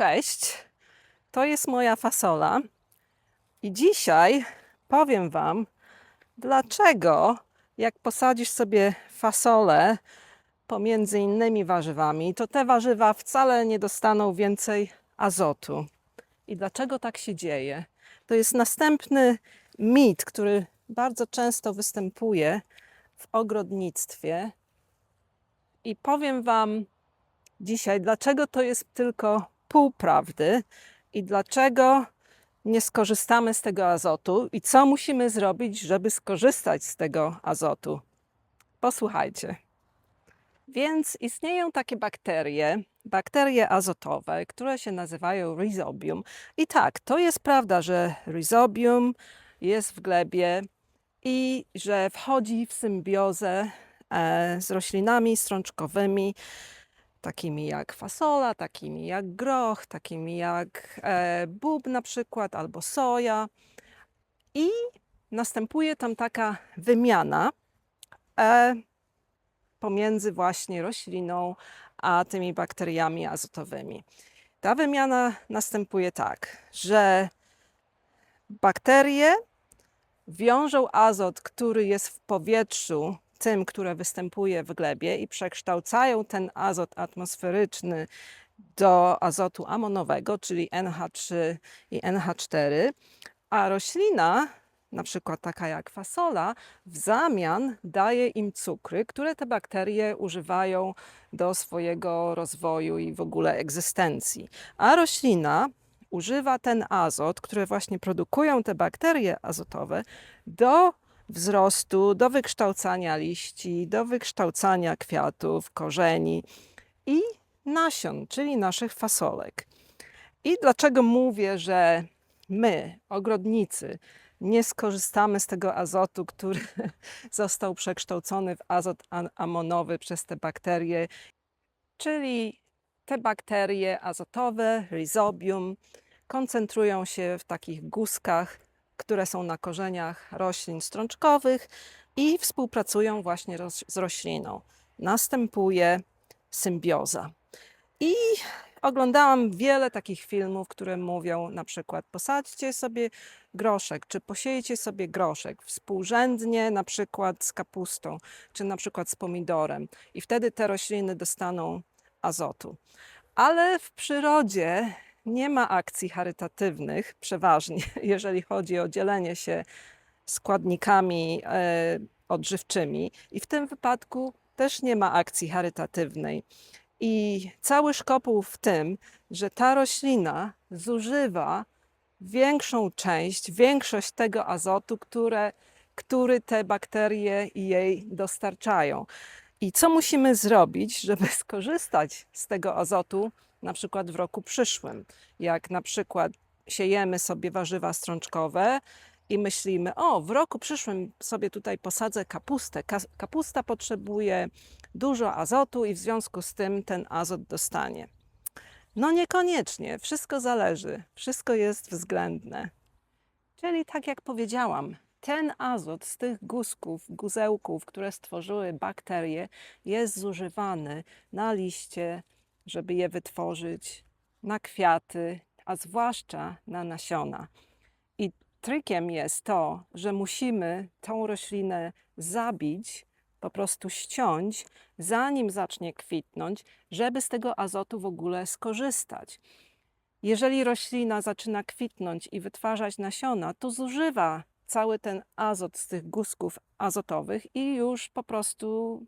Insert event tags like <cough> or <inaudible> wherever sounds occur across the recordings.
Cześć, to jest moja fasola i dzisiaj powiem Wam, dlaczego jak posadzisz sobie fasolę pomiędzy innymi warzywami, to te warzywa wcale nie dostaną więcej azotu. I dlaczego tak się dzieje? To jest następny mit, który bardzo często występuje w ogrodnictwie. I powiem Wam dzisiaj, dlaczego to jest tylko pół prawdy i dlaczego nie skorzystamy z tego azotu i co musimy zrobić, żeby skorzystać z tego azotu. Posłuchajcie. Więc istnieją takie bakterie, bakterie azotowe, które się nazywają rhizobium. I tak, to jest prawda, że rhizobium jest w glebie i że wchodzi w symbiozę e, z roślinami strączkowymi, takimi jak fasola, takimi jak groch, takimi jak e, bób na przykład, albo soja. I następuje tam taka wymiana e, pomiędzy właśnie rośliną a tymi bakteriami azotowymi. Ta wymiana następuje tak, że bakterie wiążą azot, który jest w powietrzu, tym, które występuje w glebie i przekształcają ten azot atmosferyczny do azotu amonowego, czyli NH3 i NH4, a roślina, na przykład taka jak fasola, w zamian daje im cukry, które te bakterie używają do swojego rozwoju i w ogóle egzystencji. A roślina używa ten azot, który właśnie produkują te bakterie azotowe, do wzrostu, do wykształcania liści, do wykształcania kwiatów, korzeni i nasion, czyli naszych fasolek. I dlaczego mówię, że my, ogrodnicy, nie skorzystamy z tego azotu, który <laughs> został przekształcony w azot amonowy przez te bakterie, czyli te bakterie azotowe, rhizobium, koncentrują się w takich guzkach, które są na korzeniach roślin strączkowych i współpracują właśnie z rośliną. Następuje symbioza. I oglądałam wiele takich filmów, które mówią na przykład posadźcie sobie groszek, czy posiejcie sobie groszek współrzędnie na przykład z kapustą, czy na przykład z pomidorem i wtedy te rośliny dostaną azotu. Ale w przyrodzie nie ma akcji charytatywnych, przeważnie, <laughs> jeżeli chodzi o dzielenie się składnikami e, odżywczymi, i w tym wypadku też nie ma akcji charytatywnej. I cały szkopuł w tym, że ta roślina zużywa większą część, większość tego azotu, które, który te bakterie jej dostarczają. I co musimy zrobić, żeby skorzystać z tego azotu, na przykład w roku przyszłym? Jak na przykład siejemy sobie warzywa strączkowe i myślimy, o, w roku przyszłym sobie tutaj posadzę kapustę. Kapusta potrzebuje dużo azotu i w związku z tym ten azot dostanie. No niekoniecznie, wszystko zależy, wszystko jest względne. Czyli tak jak powiedziałam, ten azot z tych guzków, guzełków, które stworzyły bakterie, jest zużywany na liście, żeby je wytworzyć, na kwiaty, a zwłaszcza na nasiona. I trikiem jest to, że musimy tą roślinę zabić, po prostu ściąć, zanim zacznie kwitnąć, żeby z tego azotu w ogóle skorzystać. Jeżeli roślina zaczyna kwitnąć i wytwarzać nasiona, to zużywa cały ten azot z tych guzków azotowych i już po prostu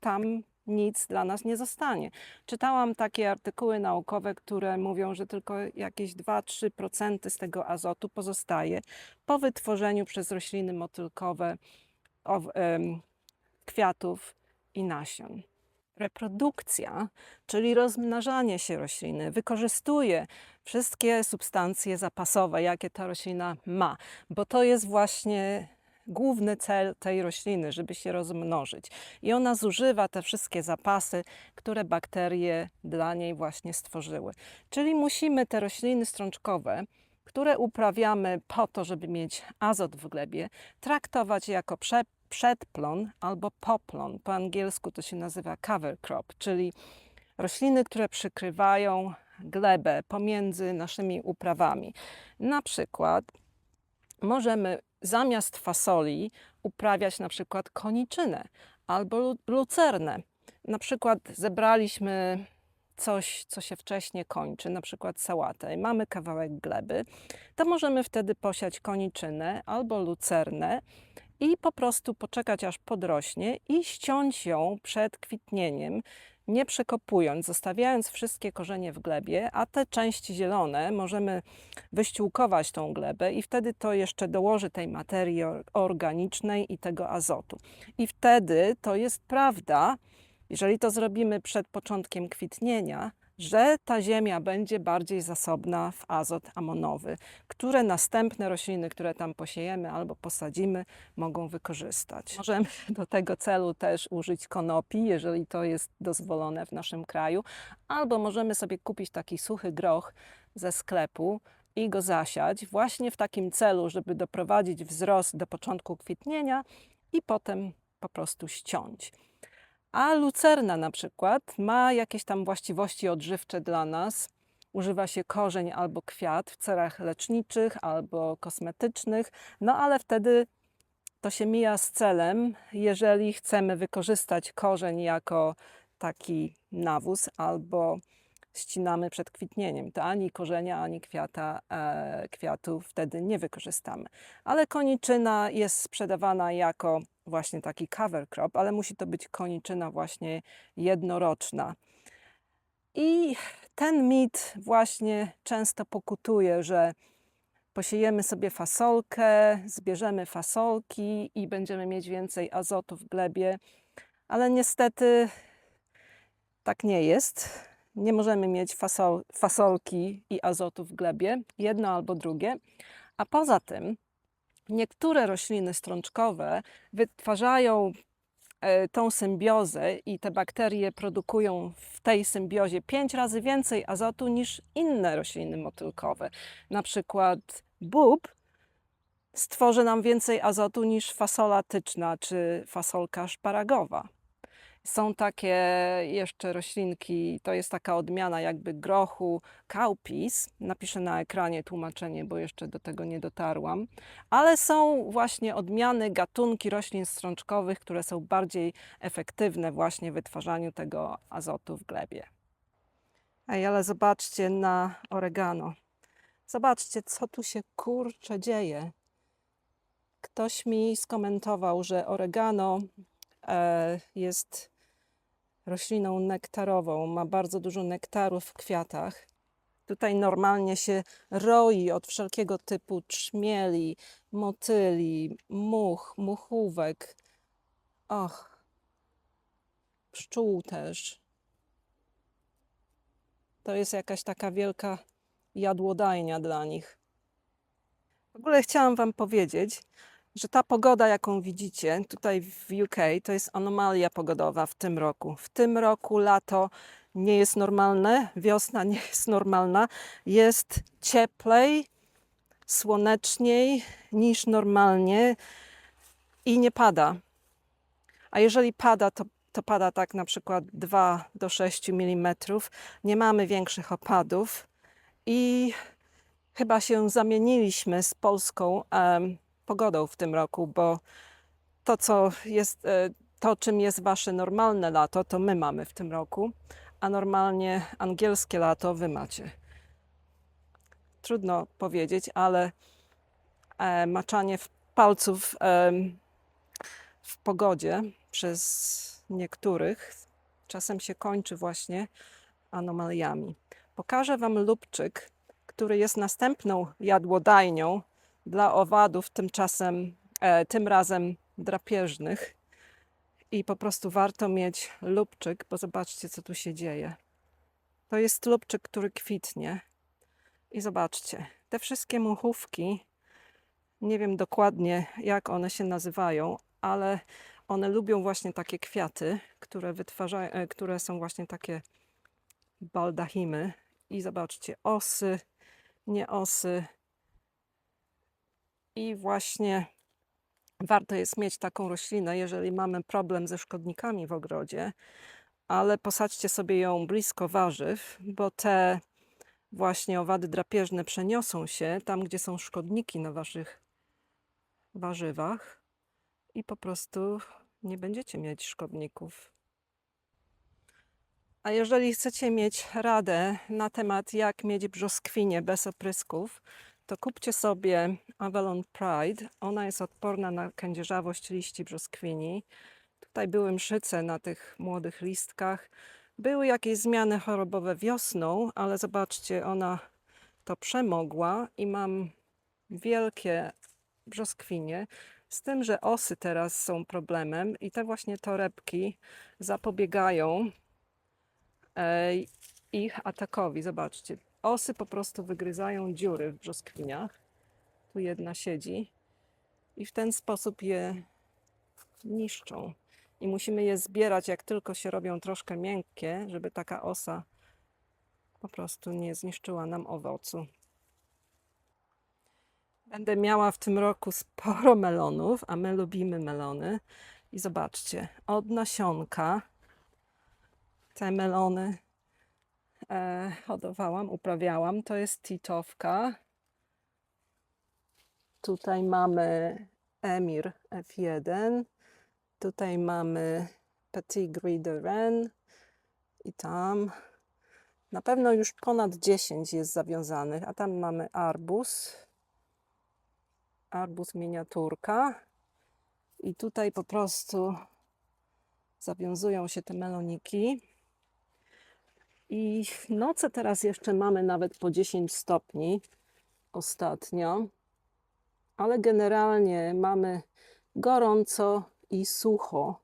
tam nic dla nas nie zostanie. Czytałam takie artykuły naukowe, które mówią, że tylko jakieś 2-3% z tego azotu pozostaje po wytworzeniu przez rośliny motylkowe kwiatów i nasion. Reprodukcja, czyli rozmnażanie się rośliny, wykorzystuje wszystkie substancje zapasowe, jakie ta roślina ma, bo to jest właśnie główny cel tej rośliny, żeby się rozmnożyć. I ona zużywa te wszystkie zapasy, które bakterie dla niej właśnie stworzyły. Czyli musimy te rośliny strączkowe, które uprawiamy po to, żeby mieć azot w glebie, traktować jako prze, przedplon albo poplon. Po angielsku to się nazywa cover crop, czyli rośliny, które przykrywają glebę pomiędzy naszymi uprawami. Na przykład możemy zamiast fasoli uprawiać na przykład koniczynę albo lu- lucernę. Na przykład zebraliśmy coś, co się wcześniej kończy, na przykład sałatę i mamy kawałek gleby, to możemy wtedy posiać koniczynę albo lucernę i po prostu poczekać aż podrośnie i ściąć ją przed kwitnieniem, nie przekopując, zostawiając wszystkie korzenie w glebie, a te części zielone możemy wyściółkować tą glebę i wtedy to jeszcze dołoży tej materii or- organicznej i tego azotu. I wtedy to jest prawda, jeżeli to zrobimy przed początkiem kwitnienia, że ta ziemia będzie bardziej zasobna w azot amonowy, które następne rośliny, które tam posiejemy albo posadzimy, mogą wykorzystać. Możemy do tego celu też użyć konopi, jeżeli to jest dozwolone w naszym kraju, albo możemy sobie kupić taki suchy groch ze sklepu i go zasiać właśnie w takim celu, żeby doprowadzić wzrost do początku kwitnienia i potem po prostu ściąć. A lucerna na przykład ma jakieś tam właściwości odżywcze dla nas. Używa się korzeń albo kwiat w celach leczniczych albo kosmetycznych, no ale wtedy to się mija z celem, jeżeli chcemy wykorzystać korzeń jako taki nawóz albo ścinamy przed kwitnieniem. To ani korzenia, ani kwiata, e, kwiatu wtedy nie wykorzystamy. Ale koniczyna jest sprzedawana jako właśnie taki cover crop, ale musi to być koniczyna właśnie jednoroczna. I ten mit właśnie często pokutuje, że posiejemy sobie fasolkę, zbierzemy fasolki i będziemy mieć więcej azotu w glebie, ale niestety tak nie jest. Nie możemy mieć fasol, fasolki i azotu w glebie, jedno albo drugie. A poza tym niektóre rośliny strączkowe wytwarzają e, tą symbiozę i te bakterie produkują w tej symbiozie pięć razy więcej azotu niż inne rośliny motylkowe. Na przykład bób stworzy nam więcej azotu niż fasola tyczna czy fasolka szparagowa. Są takie jeszcze roślinki, to jest taka odmiana jakby grochu cowpeas. Napiszę na ekranie tłumaczenie, bo jeszcze do tego nie dotarłam. Ale są właśnie odmiany, gatunki roślin strączkowych, które są bardziej efektywne właśnie w wytwarzaniu tego azotu w glebie. Ej, ale zobaczcie na oregano. Zobaczcie, co tu się kurcze dzieje. Ktoś mi skomentował, że oregano e, jest rośliną nektarową, ma bardzo dużo nektaru w kwiatach. Tutaj normalnie się roi od wszelkiego typu trzmieli, motyli, much, muchówek. Och, pszczół też. To jest jakaś taka wielka jadłodajnia dla nich. W ogóle chciałam Wam powiedzieć, że ta pogoda, jaką widzicie tutaj w UK, to jest anomalia pogodowa w tym roku. W tym roku lato nie jest normalne, wiosna nie <laughs> jest normalna, jest cieplej, słoneczniej niż normalnie i nie pada. A jeżeli pada, to, to pada tak na przykład 2 do 6 mm. Nie mamy większych opadów i chyba się zamieniliśmy z polską em, pogodą w tym roku, bo to, co jest, e, to, czym jest wasze normalne lato, to my mamy w tym roku, a normalnie angielskie lato wy macie. Trudno powiedzieć, ale e, maczanie w palców w pogodzie przez niektórych czasem się kończy właśnie anomaliami. Pokażę Wam lubczyk, który jest następną jadłodajnią dla owadów, tymczasem, e, tym razem drapieżnych. I po prostu warto mieć lubczyk, bo zobaczcie, co tu się dzieje. To jest lubczyk, który kwitnie. I zobaczcie, te wszystkie muchówki, nie wiem dokładnie, jak one się nazywają, ale one lubią właśnie takie kwiaty, które, wytwarzają, e, które są właśnie takie baldachimy. I zobaczcie, osy, nie osy. I właśnie warto jest mieć taką roślinę, jeżeli mamy problem ze szkodnikami w ogrodzie, ale posadźcie sobie ją blisko warzyw, bo te właśnie owady drapieżne przeniosą się tam, gdzie są szkodniki na waszych warzywach i po prostu nie będziecie mieć szkodników. A jeżeli chcecie mieć radę na temat, jak mieć brzoskwinie bez oprysków, to kupcie sobie Avalon Pride. Ona jest odporna na kędzierzawość liści brzoskwini. Tutaj były mszyce na tych młodych listkach. Były jakieś zmiany chorobowe wiosną, ale zobaczcie, ona to przemogła i mam wielkie brzoskwinie. Z tym, że osy teraz są problemem i te właśnie torebki zapobiegają e, ich atakowi. Zobaczcie, osy po prostu wygryzają dziury w brzoskwiniach. Tu jedna siedzi i w ten sposób je niszczą. I musimy je zbierać, jak tylko się robią troszkę miękkie, żeby taka osa po prostu nie zniszczyła nam owocu. Będę miała w tym roku sporo melonów, a my lubimy melony. I zobaczcie, od nasionka te melony e, hodowałam, uprawiałam. To jest titowka. Tutaj mamy Emir F1. Tutaj mamy Petit Gris de Rennes. I tam na pewno już ponad 10 jest zawiązanych. A tam mamy arbus. Arbus miniaturka. I tutaj po prostu zawiązują się te meloniki. I w nocy teraz jeszcze mamy nawet po 10 stopni ostatnio, ale generalnie mamy gorąco i sucho.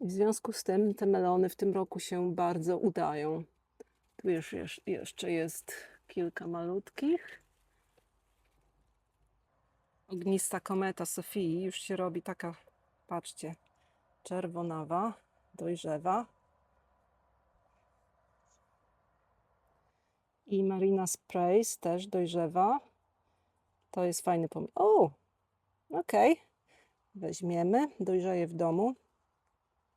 W związku z tym te melony w tym roku się bardzo udają. Tu już jesz- jeszcze jest kilka malutkich. Ognista kometa Sofii już się robi taka, patrzcie, czerwonawa, dojrzewa. I Marina Sprays też dojrzewa. To jest fajny pomysł. O, okej. Weźmiemy, dojrzeje w domu.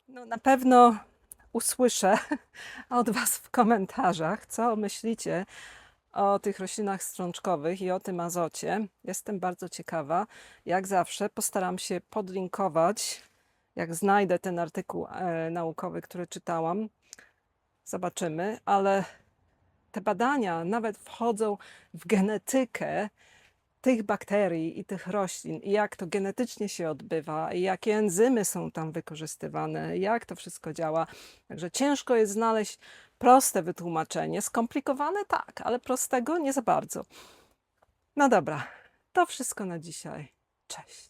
No na pewno usłyszę <laughs> od Was w komentarzach, co myślicie o tych roślinach strączkowych i o tym azocie. Jestem bardzo ciekawa. Jak zawsze postaram się podlinkować, jak znajdę ten artykuł e, naukowy, który czytałam. Zobaczymy, ale te badania nawet wchodzą w genetykę tych bakterii i tych roślin, i jak to genetycznie się odbywa, i jakie enzymy są tam wykorzystywane, jak to wszystko działa. Także ciężko jest znaleźć proste wytłumaczenie. Skomplikowane tak, ale prostego nie za bardzo. No dobra, to wszystko na dzisiaj. Cześć.